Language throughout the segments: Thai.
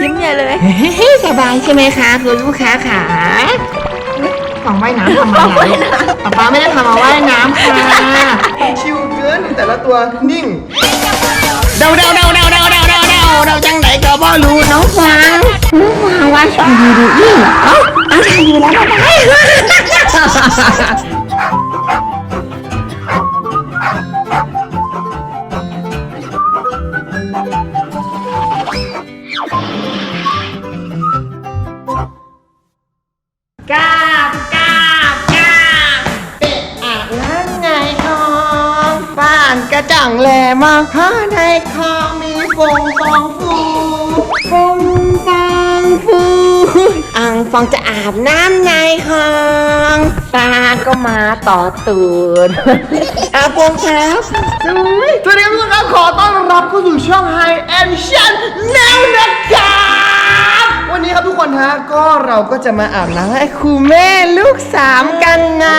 ยิ้มใหญ่เลยเฮ้ยสบายใช่ไหมคะคุณลูกค้าขาของว่ายน้ำทำอะไรป๊าป๊าไม่ได้ทำมาว่ายน้ำค่ะชิวเกินแต่ละตัวนิ่งเดาเดาเดาเดาเดาเดาเดาเดาเดาจังไหนก็บ่รู้น้องฟางน้องฟางว่าชอบดูดูนี่เอ้าเอาชายอยู่แล้วนะก จ่ว่าข้าในคลองมีฟงฟองฟูฟงฟองฟูอ่างฟองจะอาบน้ำในคลองตาก็มาต่อตูนอาฟงครับสวัสดีครับทุกคนครับขอต้อนรับเข้าสู่ช่องไฮแอนชันแล้วนะครับ ฮะก็เราก็จะมาอาบน้ำให้ครูแม่ลูกสามกันนะ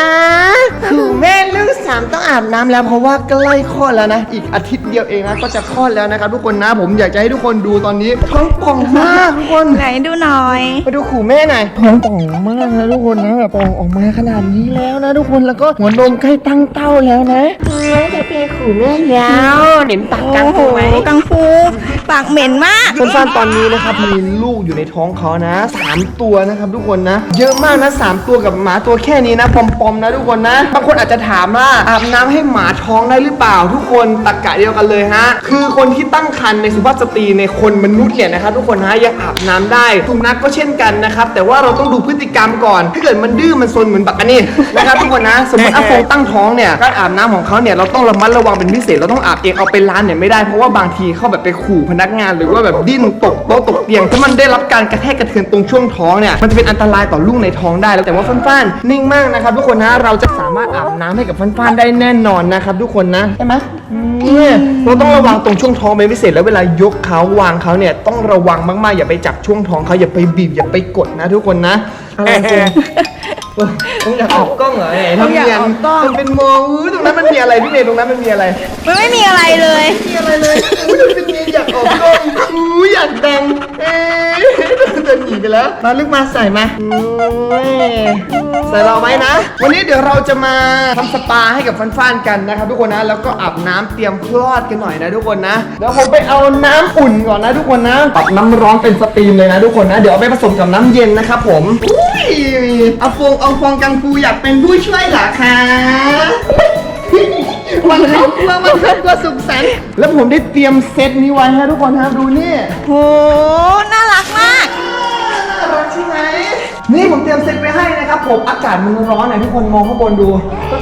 ครูแม่ลูกสามต้องอาบน้ำแล้วเพราะว่าใกล้คลอดแล้วนะ อีกอาทิตย์เดียวเองนะก็จะคลอดแล้วนะครับทุกคนนะผมอยากจะให้ทุกคนดูตอนนี้ท้องป่องมากทุกคนไหนดูหน่อย ไปดูขู่แม่หน่อยท้องป่องมากนะทุกคนนะแบบป่องออกมาขนาดนี้แล้วนะ ทุกคนแล้วก็หัวนมใกล้ตั้งเต้าแล้วนะเฮ้ยจะเป็นขู่แม่แล้วเห็นปากกลางโอ้โหปูไหมกังฟูปากเหม็นมากสั้นๆตอนนี้นะครับมีลูกอยู่ในท้องเขานะสามตัวนะครับทุกคนนะ เยอะมากนะสามตัวกับหมาตัวแค่นี้นะปอมๆนะทุกคนนะ บางคนอาจจะถามว่าอาบน้ำให้หมาท้องได้หรือเปล่า ทุกคนตักกะเดียวกันเลยฮะ คือคนที่ตั้งครรภ์ในสุภาพสตรีในคนมนุษย์เนี่ยนะครับทุกคนฮะยังอาบน้ำได้สุนัขก็เช่นกันนะครับ แต่ว่าเราต้องดูพฤติกรรมก่อน ถ้าเกิดมันดื้อมันซนเหมือนบักอันนี้นะครับทุกคนนะ สมมติอาฟงตั้งท้องเนี่ยการอาบน้ำของเขาเนี่ยเราต้องระมัดระวังเป็นพิเศษเราต้องอาบเองเอาไปร้านเนี่ยไม่ได้เพราะว่าบางทีเขาแบบไปขู่พนักงาน หรือว่าแบบดิ้นตกโต๊ะตกเตียงถ้ามันได้รับการกระแทกกระเทือนตรงช่วงท้องเนี่ยมันจะเป็นอันตรายต่อลูกในท้องได้แล้วแต่ว่าฟันฟ้านๆนิ่งมากนะครับทุกคนนะเราจะสามารถอาบน้ำให้กับฟันฟ้านๆได้แน่นอนนะครับทุกคนนะใช่ไหมเนี่ยเราต้องระวังตรงช่วงท้องเป็นพิเศษแล้วเวลายกเขาวางเขาเนี่ยต้องระวังมากๆอย่าไปจับช่วงท้องเขาอย่าไปบีบอย่าไปกดนะ ทุกคนนะอะไรจริงต้องอยากออกกล้องเหรอไหนทำอยากเนียนออกกล้องมันเป็นมองอื้อตรงนั้นมันมีอะไรพี่เมย์ตรงนั้นมันมีอะไรมันไม่มีอะไรเลยมีอะไรเลยอุ้ยมันเป็นเมย์อยากออกกล้องอู้อยากดังเอ๊ะเดินหนีไปแล้วมาลึกมาใส่มาใส่เราไว้นะ วันนี้เดี๋ยวเราจะมาทำสปาให้กับฟันๆกันนะครับทุกคนนะ แล้วก็อาบน้ำเตรียมคลอดกันหน่อยนะทุกคนนะเดี๋ยวผมไปเอาน้ำอุ่นก่อนนะทุกคนนะปรับน้ำร้อนเป็นสตรีมเลยนะทุกคนนะ เดี๋ยวเอาไปผสมกับน้ำเย็นนะครับผมอุ้ยเอาฟองเอาฟองกังฟูอยากเป็นผู้ช่วยเหรอคะวันครอบครัววันครอบครัวสุขสันต์แล้วผมได้เตรียมเซตนี้ไว้ให้ทุกคนครับดูนี่โห ผมอากาศมันร้อนหน่อยทุกคนมองข้างบนดู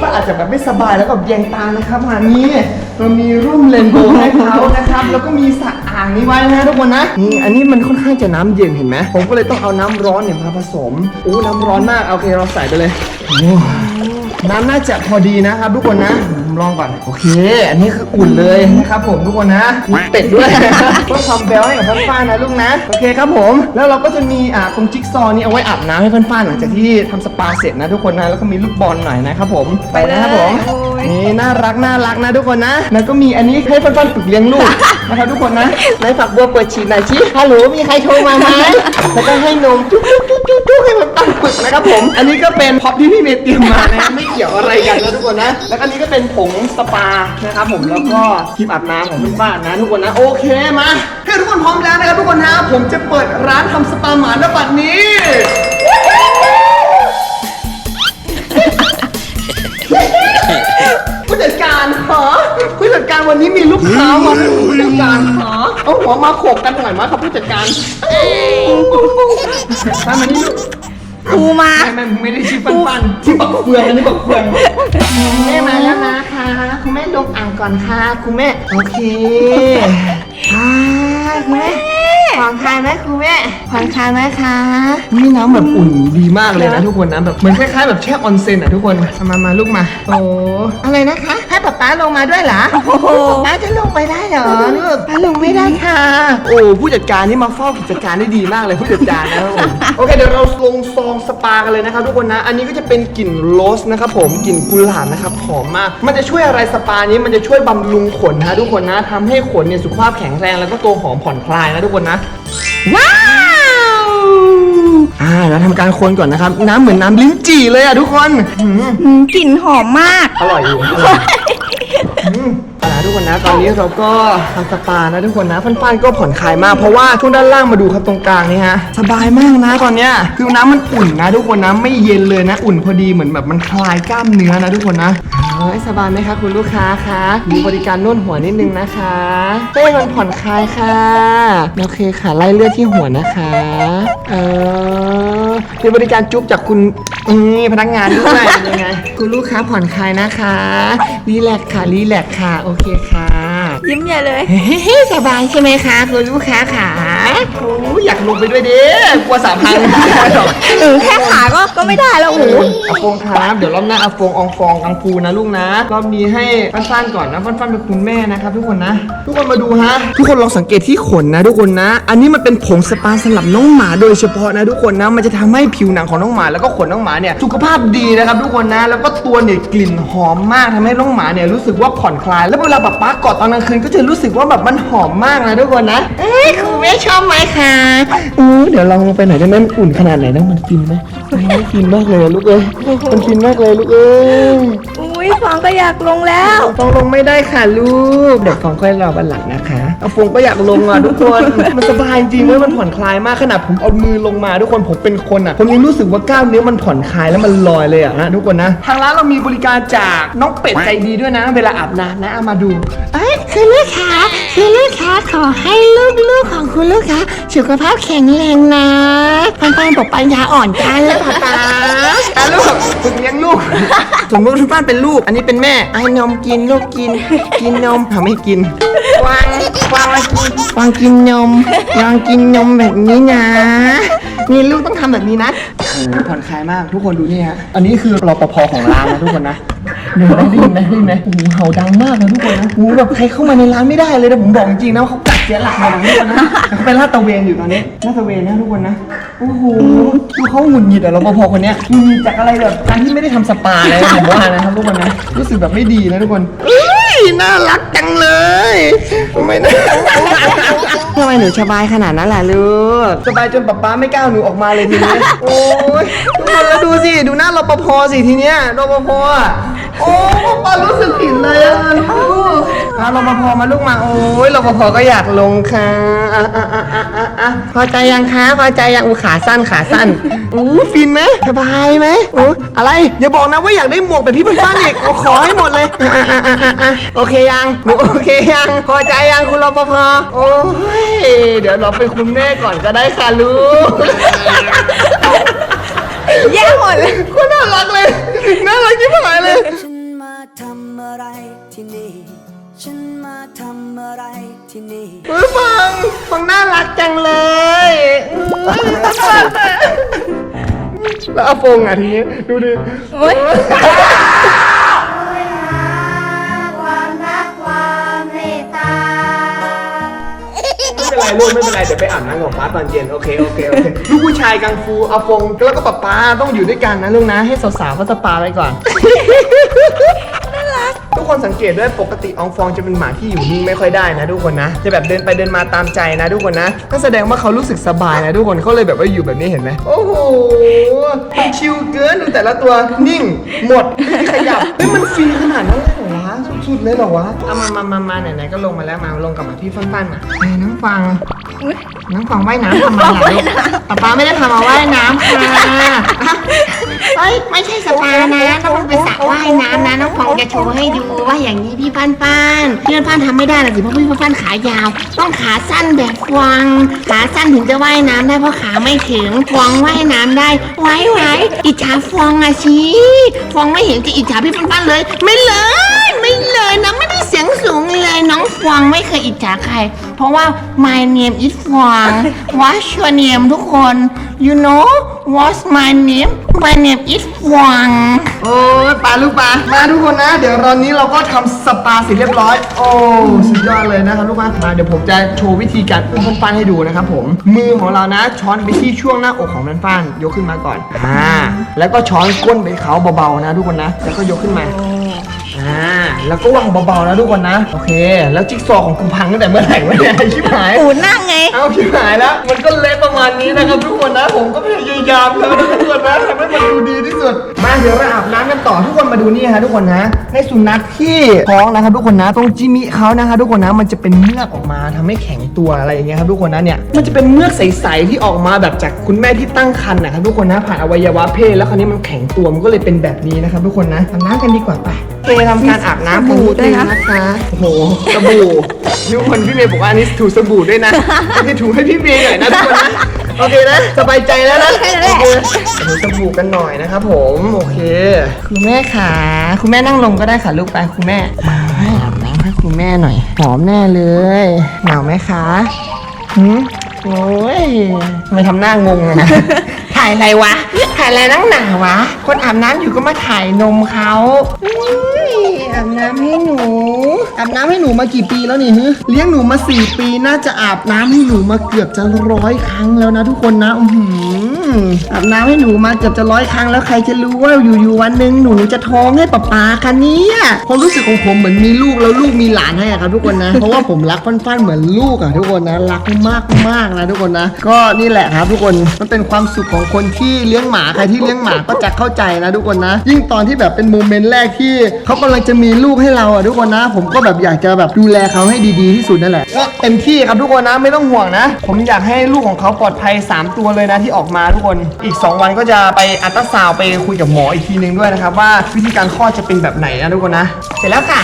ก็อาจจะแบบไม่สบายแล้วก็แยงตานะครับมานี่เรามีร่มเลนโบว์ให้เขานะครับ แล้วก็มีสระอ่างนี้ไว้นะทุกคนนะนี่อันนี้มันค่อนข้างจะน้ำเย็นเห็นไหมผมก็เลยต้องเอาน้ำร้อนเนี่ยมาผสมโอ้น้ำร้อนมากโอเคเราใส่ไปเลยโอ้น้ำน่าจะพอดีนะครับทุกคนนะผม ลองก่อนโอเค อันนี้คืออุ่นเลยนะครับผมทุกคนนะมีเป็ดด้วยเพื่อความแบลให้กับฟ้านๆนะลูกนะโอเคครับผม แล้วเราก็จะมีอ่าตรงจิ๊กซอว์นี้เอาไว้อาบน้ำให้ฟ้านๆหลังจากที่ทำสปาเสร็จนะทุกคนนะแล้วก็มีลูกบอลหน่อยนะครับผมไปนะครับผม โอ้ นี่น่ารักน่ารักนะทุกคนนะ แล้วก็มีอันนี้ให้ฟ้านๆฝึกเลี้ยงลูกนะครับทุกคนนะในฝักบัวเปิดฉีดหน่อยชิฮัลโหลมีใครโทรมาไหมแล้วก็ให้นมจุ๊บจุ๊บจุ๊บจุ๊บจุ๊บให้มันตั้งฝึกนะครับผม อันนี้ก็เป็นพ็อปที่พี่เมย์เตรียมมานะไม่เกี่ยวอะไรกันนะทุกคนนะ แล้วก็อันนี้ก็เป็นผงสปานะครับผมแล้วก็ครีมอาบน้ำของคุณป้านะทุกคนนะโอเคมาถ้าทุกคนพร้อมแล้วนะครับทุกคนนะผมจะเปิดร้านทำสปาหมาณบัดนี้ ขอผู้จัดการวันนี้มีลูกค้ามาผู้จัดการขอเอาหัวมาโขกกันหน่อยมาครับผู้จัดการมามานี่ลูกครูมา ไม่ไม่ไม่ได้ชื่อปันปันชื่อบักเฟืองอันนี้บักเฟืองแม่มาแล้วนะคะคุณแม่ลงอ่างก่อนค่ะคุณแม่โอเคอ่าคุณแม่ผ่อนคลายไหมคุณแม่ผ่อนคลายไหมคะนี่น้ำแบบอุ่นดีมากเลยนะทุกคนนะแบบเหมือนคล้ายๆแบบแช่ออนเซ็นอะทุกคนมามามาลูกมาโอ้อะไรนะคะให้ ป๊าป๊าลงมาด้วยเหรอโอ้โหป๊าจะลงไปได้เหรอลูกป๊าลงไม่ได้ค่ะ โอ้ผู้จัดการนี่มาเฝ้ากิจการได้ดีมากเลยผู้จัดการนะครับผมโอเคเดี๋ยวเราลงซองสปากันเลยนะครับทุกคนนะ อันนี้ก็จะเป็นกลิ่นโรสนะครับผมกลิ่นกุหลาบนะครับหอมมาก มันจะช่วยอะไรสปานี้มันจะช่วยบำรุงขนนะทุกคนนะทำให้ขนเนี่ยสุขภาพแข็งแรงแล้วก็ตัวหอมผ่อนคลายนะทุกคนนะว้าวนะทำการคนก่อนนะครับ น้ำเหมือนน้ำลิ้นจี่เลยอะทุกคนอืมกลิ่นหอมมาก อร่อยอยู่ ทุกคนนะตอนนี้เราก็ทำสปานะทุกคนนะฟันๆก็ผ่อนคลายมากเพราะว่าช่วงด้านล่างมาดูครับตรงกลางนี่ฮะสบายมากนะตอนเนี้ยคือน้ำมันอุ่นนะ ทุกคนนะไม่เย็นเลยนะ อุ่นพอดีเหมือนแบบมันคลายกล้ามเนื้อนะทุกคนนะ เฮ้ยสบายไหมคะคุณลูกค้าคะมีบริการนวดหัวนิดนึงนะคะเต้มันผ่อนคลายค่ะโอเคค่ะไล่เลือดที่หัวนะคะเออมีบริการจุ๊บจากคุณนี่พนักงานด้วยเป็นยังไงคุณลูกค้าผ่อนคลายนะคะรีแลกค่ะรีแลกค่ะโอเคค่ะ ยิ้มใหญ่เลยเฮ้สบายใช่ไหมคะคุณลูกค้าขาโอ้อยากลงไปด้วยดิกลัวสามพันเออแค่ขาก็ก็ไม่ได้แล้วโอ้โหอาฟงครับเดี๋ยวรอบหน้าอาฟงอองฟองกังฟูนะลูกนะรอบนี้ให้ฟันๆก่อนนะฟันๆเป็นคุณแม่นะครับ ทุกคนนะ ทุกคนมาดูฮะ ทุกคนลองสังเกตที่ขนนะ ทุกคนนะ อันนี้มันเป็นผงสปาสำหรับน้องหมาโดยเฉพาะนะทุกคนนะมันจะทำให้ผิวหนังของน้องหมาแล้วก็ขนน้องหมาเนี่ยสุขภาพดีนะครับ ทุกคนนะแล้วก็ตัวเนี่ยกลิ่นหอมมากทำให้น้องหมาเนี่ยรู้สึกว่าผ่อนคลายแล้วเวลาป๊าป๊ากอดตอนกลางคืนก็จะรู้สึกว่าแบบมันหอมมากนะทุกคนนะเอ้ยคุณแม่ชอบไหมคะอือเดี๋ยวลองลงไปหน่อยได้ไหมมันอุ่นขนาดไหนนะมันฟินไหม มันฟินมากเลยอะลูกเอ้ยมันฟินมากเลยลูกเอ้ยอุ้ยฟองก็อยากลงแล้วฟองลงไม่ได้ค่ะลูก เดี๋ยวฟองค่อยรอวันหลังนะคะเอาฟองก็อยากลงอะทุกคน มันสบายจริงเลยมันผ่อนคลายมากขนาดผมเอามือลงมาทุกคนผมเป็นคนอะผมยังรู้สึกว่ากล้ามเนื้อมันผ่อนคลายแล้วมันลอยเลยอะนะทุกคนนะทางร้านเรามีบริการจากน้องเป็ดใจดีด้วยนะ เวลาอาบน้ำนะเอามาดูเอ้ยคุณลูกค้าคุณลูกค้าขอให้ลูกๆของคุณลูกค้าสุขภาพแข็งแรงนะปันปันบอกปัญญาอ่อนกันเลยป้าป๊าอะลูกฝึกเลี้ยงลูกสมมติทุกบ้านเป็นลูก อันนี้เป็นแม่ไอ้นมกินลูกกิน กินนมทำให้กินวางวางมากินวางกินนมวางกินนมแบบนี้นะนี่ลูกต้องทำแบบนี้นะโอ้โหผ่อนคลายมากทุกคนดูนี่ฮะอันนี้คือรปภของร้านนะทุกคนนะ เดี๋ยวได้ยินไหมได้ยินไหมโอ้โหเห่าดังมากนะทุกคนนะโอ้โหแบบใครเข้ามาในร้านไม่ได้เลยนะผมบอกจริงๆนะว่าเขากัดเสียหลักเลยนะทุกคนนะเขาไปลาดตระเวนอยู่ตอนนี้ลาดตระเวนนะทุกคนนะโอ้โหดูเขาหงุดหงิดอะรปภคนเนี้ยหงุดหงิดจากอะไรแบบการที่ไม่ได้ทำสปาเลยผมว่านะครับทุกคนนะรู้สึกแบบไม่ดีนะทุกคนเอ้ยน่ารักจังเลยทำไมนะทำไมหนูสบายขนาดนั้นล่ะลูกสบายจนป๊าป๊าไม่กล้าเอาหนูออกมาเลยทีนี้โอ้ยทุกคนแล้วดูสิ ดูหน้ารปภสิทีเนี้ยรปภอะ โอ้ป๊ารู้สึกผิดเลยอะลูกมารปภมาลูกมา โอ้ยรปภก็อยากลงค่ะอะอะอะอะอะอะพอใจยังคะ พอใจยังอูขาสั้นขาสั้นอู้ฟินไหมสบายไหมอู้อะไร อย่าบอกนะว่าอยากได้หมวกแบบพี่เป็นฟ้านอีกเอาขอให้หมดเลยอะอะอะอะอะโอเคยังหนูโอเคยัง พอใจยังคุณรปภ โอ้ย เดี๋ยวเราเป็นคุณแม่ก่อนก็ได้ค่ะลูก แย่หมดเลยคุณน่ารักเลยน่ารักยิ่งหายเลย ฉันมาทำอะไรที่นี่ ฉันมาทำอะไรที่นี่ เฮ้ยฟังฟังน่ารักจังเลยอื้อแล้วอาฟงอะทีนี้ดูดิ โอ๊ย เป็นไรลูกไม่เป็นไรเดี๋ยวไปอาบน้ำกับป้าตอนเย็นโอเคโอเคโอเคลูกผู้ชายกังฟูอาฟงแล้วก็ป๊าป๊าต้องอยู่ด้วยกันนะลูกนะให้สาวๆเขาสปาไปก่อน ทุกคนสังเกตด้วยปกติอองฟองจะเป็นหมาที่อยู่นิ่งไม่ค่อยได้นะทุกคนนะ จะแบบเดินไปเดินมาตามใจนะทุกคนนะก็แสดงว่าเขารู้สึกสบายนะทุกคนเขาเลยแบบว่าอยู่แบบนี้เห็นไหมโอ้โหมันชิลเกินดูแต่ละตัวนิ่ง หมดไม่มีขยับเฮ้ยมันฟินขนาดนั้นเลยเหรอวะ สุดๆเลยเหรอวะเอามามามามาไหนๆก็ลงมาแล้วมาลงกับหมาพี่ฟันๆอะไอ้น้องฟังอุ๊ยน้องฟังว่ายน้ำทำไมล่ะลูกป๊าป๊าไม่ได้ทำมาว่ายน้ำค่ะเฮ้ยไม่ใช่สปานะต้องเป็นสระว่ายน้ำนะน้องฟองจะโชว์ให้ดูว่าอย่างนี้พี่ปันปันพี่ปันปันทำไม่ได้หรอกสิเพราะพี่ปันปันขายาว ต้องขาสั้นแบบฟองขาสั้นถึงจะว่ายน้ำได้เพราะขาไม่ถึงฟองว่ายน้ำได้ไว้ไว้อิจฉาฟองอะชีฟองไม่เห็นจะอิจฉาพี่ปันปันเลย ไม่เลยไม่ เลยนะไม่ได้เสียงสูงเลยน้องฟองไม่เคยอิจฉาใคร เพราะว่า my name is ฟอง what's your name ทุกคน you know what's my name my name is ฟองโอ้ยปลาลูกปลามาทุกคนนะ เดี๋ยวตอนนี้เราก็ทำสปาเสร็จเรียบร้อย โอ้สุดยอดเลยนะครับลูกมามาเดี๋ยวผมจะโชว์วิธีการอุ้มฟันฟันให้ดูนะครับผม มือของเรานะ ช้อนไปที่ช่วงหน้าอกของฟันฟันยกขึ้นมาก่อนอ่าแล้วก็ช้อนก้นไปเขาเบาๆนะ ทุกคนนะแล้วก็ยกขึ้นมาอ่า แล้วก็วางเบาๆนะทุกคนนะ โอเค แล้วจิ๊กซอว์ของกูพังตั้งแต่เมื่อไหร่วะเนี่ยชิบหาย อูนั่งไง เอาชิบหายแล้ว มันก็เละประมาณนี้นะครับทุกคนนะ ผมก็พยายามแล้วนะทุกคนนะทำให้มันดูดีที่สุด มาเดี๋ยวเราอาบน้ำกันต่อทุกคนมาดูนี่ฮะทุกคนนะ ในสุนัขที่ท้องนะครับทุกคนนะ ตรงจิมิเขานะคะทุกคนนะ มันจะเป็นเมือกออกมาทำให้แข็งตัวอะไรอย่างเงี้ยครับทุกคนนะเนี่ย มันจะเป็นเมือกใสๆที่ออกมาแบบจากคุณแม่ที่ตั้งครรภ์นะครับทุกคนนะผ่านอวัยวะเพศแล้วคราวนี้มันแข็งตัวมันก็เลยเป็นแบบนี้นะครับทุกคนนะอาบน้ำกันดีกว่าไปโอเคทำการอาบน้ำกันนิดนึงนะคะโอ้โหสบู่ทุกคนพี่เมย์บอกว่าอันนี้ถูสบู่ด้วยนะไม่ได้ถูให้พี่เมย์หน่อยนะทุกคนนะโอเคนะสบายใจแล้วนะโอเคถูสบู่กันหน่อยนะครับผมโอเค คุณแม่ขาคุณแม่นั่งลงก็ได้ค่ะลูกไปคุณแม่มาให้อาบน้ำให้คุณแม่หน่อยหอมแน่เลยหนาวไหมคะหืมโอ้ยทำไมทำหน้างงอะถ่ายอะไรวะ ถ่ายอะไรนั่งหนาวะ คนอาบน้ำอยู่ก็มาถ่ายนมเขาอุ๊ยอาบน้ำให้หนู อาบน้ำให้หนูมากี่ปีแล้วนี่ฮึเลี้ยงหนูมาสี่ปีน่าจะอาบน้ำให้หนูมาเกือบจะร้อยครั้งแล้วนะทุกคนนะอือหืออาบน้ำให้หนูมาเกือบจะร้อยครั้งแล้วใครจะรู้ว่าอยู่ๆวันหนึ่งหนูจะท้องให้ป๊าป๊าคะเนี่ยความรู้สึกของผมเหมือนมีลูกแล้วลูกมีหลานให้อะครับทุกคนนะ เพราะว่าผมรักฟันฟันๆเหมือนลูกอะทุกคนนะรักมากมากๆนะทุกคนนะ ก็นี่แหละครับทุกคนมันเป็นความสุขของคนที่เลี้ยงหมาใครที่เลี้ยงหมาก็จะเข้าใจนะทุกคนนะ ยิ่งตอนที่แบบเป็นโมเมนต์แรกที่เขากำลังจะมีลูกให้เราอะทุกคนนะ ผมก็แบบอยากจะแบบดูแลเขาให้ดีๆที่สุดนั่นแหละก็เต็มที่ครับทุกคนนะไม่ต้องห่วงนะ ผมอยากให้ลูกของเขาปลอดภัย 3 ตัวเลยนะที่ออกมาทุกคนอีก 2 วันก็จะไปอัลตราซาวด์ไปคุยกับหมออีกทีนึงด้วยนะครับว่าวิธีการคลอดจะเป็นแบบไหนนะทุกคนนะ เสร็จแล้วค่ะ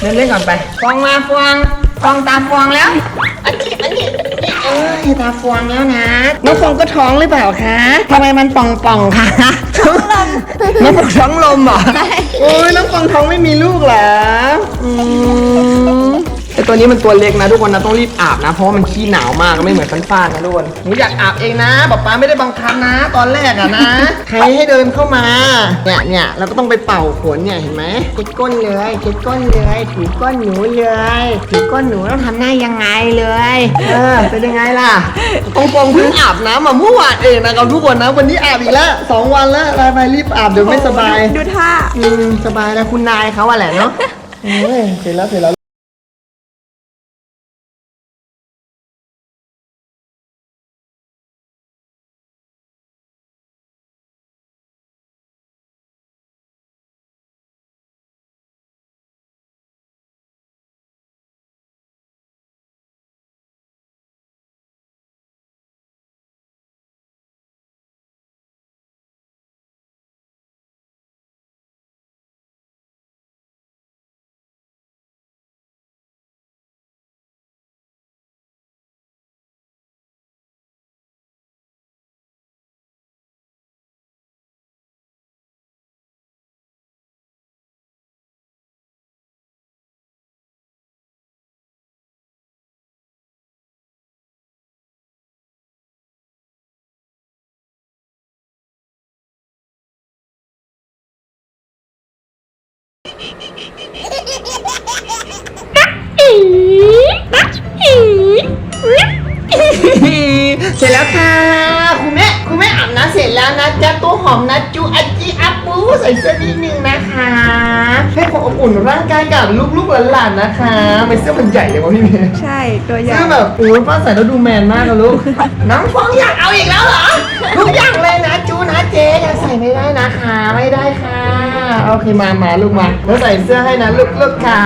เล่นเล่นๆก่อนไปฟองมาฟองฟองตาฟองแล้วอันนี้อันนี้ เอ้ยตาฟองแล้วนะ น้องฟองก็ท้องหรือเปล่าคะทำไมมันป่องป่องๆคะท้องลมน้องฟองท้องลมเหรอโอ้ยน้องฟองท้องไม่มีลูกเหรออืม ไอตัวนี้มันตัวเล็กนะทุกคนนะต้องรีบอาบนะ เพราะว่ามันขี้หนาวมากไม่เหมือนฟันฟ้านๆนะทุกคนหนูอยากอาบเองนะป๊าป๊าไม่ได้บังคับนะ ตอนแรกอะนะใครให้เดินเข้ามาเนี่ยเนี่ยเราก็ต้องไปเป่าขนเนี่ยเห็นไหมเช็ดก้นเลยเช็ดก้นเลยถูก้นหนูเลยถูก้นหนูแล้วทำหน้ายังไงเลยเออเป็นยังไงล่ะฟองฟองเพิ่งอาบน้ำมาเมื่อวานเองนะครับทุกคนนะวันนี้อาบอีกแล้วสองวันแล้วไปไปรีบอาบเดี๋ยวไม่สบายดูท่าอืมสบายนะคุณนายเขาอะแหละเนาะเอ้ยเสร็จแล้วเสร็จแล้ว เสร็จแล้วค่ะคุณแม่คุณแม่อาบน้ำเสร็จแล้วนะจ๊ะตัวหอมนะจูอัจจิอัปปูใส่เสื้อนิดนึงนะคะให้ความอบอุ่นร่างกายกับลูกๆหลานๆนะคะไม่เสื้อมันใหญ่เลยวะพี่เมย์ใช่ตัวใหญ่เสื้อแบบโอ้ยป้าใส่แล้วดูแมนมากอะลูกน้องฟองอยากเอาอีกแล้วเหรอทุกอย่างเลยนะจูนะเจ๊ยังใส่ไม่ได้นะคะ ไม่ได้ค่ะ โอเคมามาลูกมาแล้วใส่เสื้อให้นะลูกลูกขา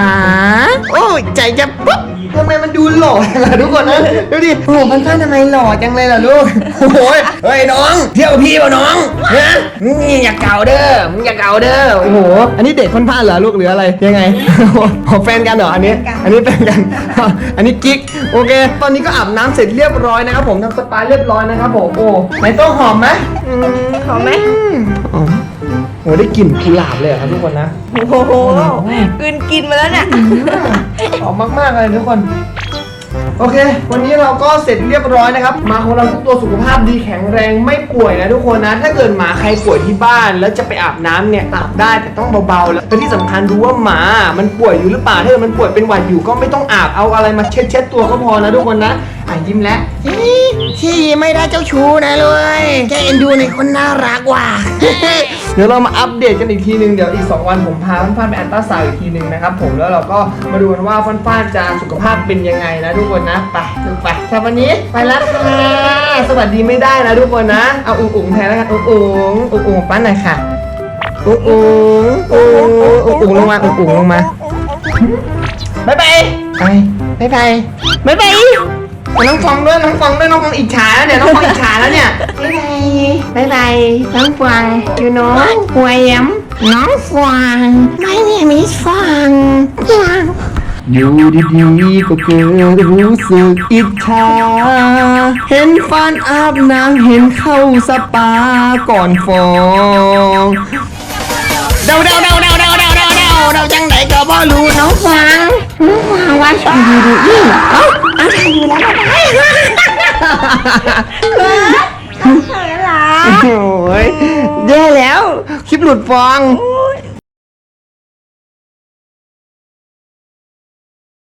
โอ้ยใจจะปุ๊บทำไมมันดู หล่อจังล่ะทุกคนนะดูดิโอ้โหพันฟ้าทำไมหล่อจังเลยล่ะลูกโอ้ยเฮ้ยน้อง เที่ยวพี่ป่ะน้องฮะนี่อย่าเก่าเด้อมึงอย่าเก่าเด้อโอ้โหอันนี้เด็กพันฟ้าเหรอลูกหรืออะไรยังไงขอแฟนกันเหรออันนี้ อันนี้แฟนกัน อันนี้กิ๊กโอเค ตอนนี้ก็อาบน้ำเสร็จเรียบร้อยนะครับผมทำสปาเรียบร้อยนะครับผมโอ้ไหนต้องหอมไหมอืมหอมไหมหอมโหได้กลิ่นกุหลาบเลยอะครับทุกคนนะ โอ้โหกลืนกินมาแล้วเนี่ย หอมมากๆเลยทุกคน โอเค วันนี้เราก็เสร็จเรียบร้อยนะครับหมาของเราทุกตัวสุขภาพดีแข็งแรงไม่ป่วยนะทุกคนนะ ถ้าเกิดหมาใครป่วยที่บ้าน แล้วจะไปอาบน้ำเนี่ยอาบได้แต่ต้องเบาๆแล้วแต่ที่สำคัญดูว่าหมา มันป่วยอยู่หรือเปล่าถ้าเกิดมันป่วยเป็นหวัดอยู่ก็ไม่ต้องอาบเอาอะไรมาเช็ดเช็ดๆตัวก็พอนะทุกคนนะอะยิ้มแล้วที่ไม่ได้เจ้าชู้นะเลยแค่เอ็นดูในคนน่ารักว่ะ เดี๋ยวเรามาอัปเดตกันอีกทีหนึ่งเดี๋ยวอีก 2 วันผมพาฟันฟันไปอันตราซาวด์อีกทีหนึ่งนะครับผมแล้วเราก็มาดูกันว่าฟันฟันจะสุขภาพเป็นยังไงนะทุกคนนะ ไปดูไปสำหรับวันนี้ไปแล้วค่ะสวัสดีไม่ได้นะทุกคนนะเอาอุ๋งอุ๋งแทนแล้วกันอุ๋งอุ๋งอุ๋งอุ๋งปั้นหน่อยค่ะอุ๋งอุ๋งอุ๋งอุ๋งอุ๋งลงมาอุ๋งอุ๋งลงมาบายบายไปบายบายบายบายบาย น้องฟองด้วยน้องฟองด้วยน้องฟองอิจฉาแล้วเนี่ยน้องฟองอิจฉาแล้วเนี่ยบ๊ายบายบ๊ายบายน้องฟางอยู่น้องหวยยำน้องฟางไม่เนี่ยมิสฟางฟางอยู่ดีๆก็เกิดรู้สึกอิจฉาเห็นฟันอาบน้ำเห็นเข้าสปาก่อนฟองเดาเดาเดาเดาเดาเดาเดาเดาเดาจังไหนก็บ่ รู้น้องฟางน้องฟางว่าชอบดูดูอีเอ้าอะไรอยู่แล้วบ๊ายบายเธอละโอ้ยแย่แล้ว คลิปหลุดฟองโอ้